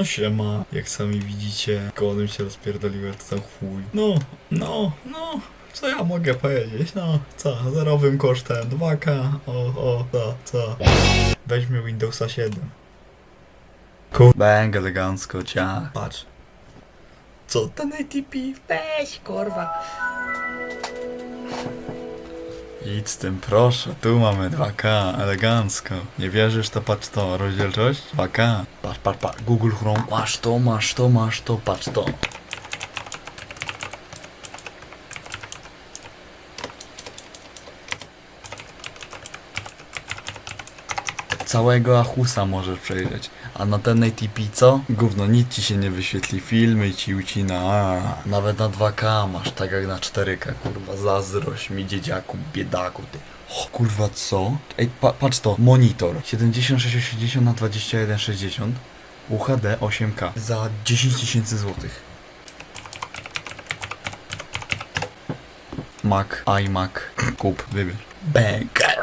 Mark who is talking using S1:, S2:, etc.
S1: No siema, jak sami widzicie, kołem się rozpierdolił jak sam chuj. No, no, no, co ja mogę powiedzieć, no, co, zerowym kosztem 2K, o, o, co, co. Weźmy Windowsa 7. Kur... Bang, elegancko, ciach. Patrz. Co ten ATP? Weź, kurwa. Idź z tym, proszę. Tu mamy 2K, elegancko. Nie wierzysz, to patrz to, rozdzielczość? 2K. Patrz, patrz, patrz, Google Chrome. Masz to, masz to, masz to, patrz to. Całego Achusa możesz przejrzeć. A na ten ATP co? Gówno, nic ci się nie wyświetli, filmy ci ucina. A, nawet na 2K masz, tak jak na 4K, kurwa, zazdrość mi dzieciaku, biedaku, ty. O, kurwa, co? Ej, pa, patrz to, monitor. 7680 na 2160 UHD 8K za 10 tysięcy złotych. Mac, iMac, kup, wybierz. Banker.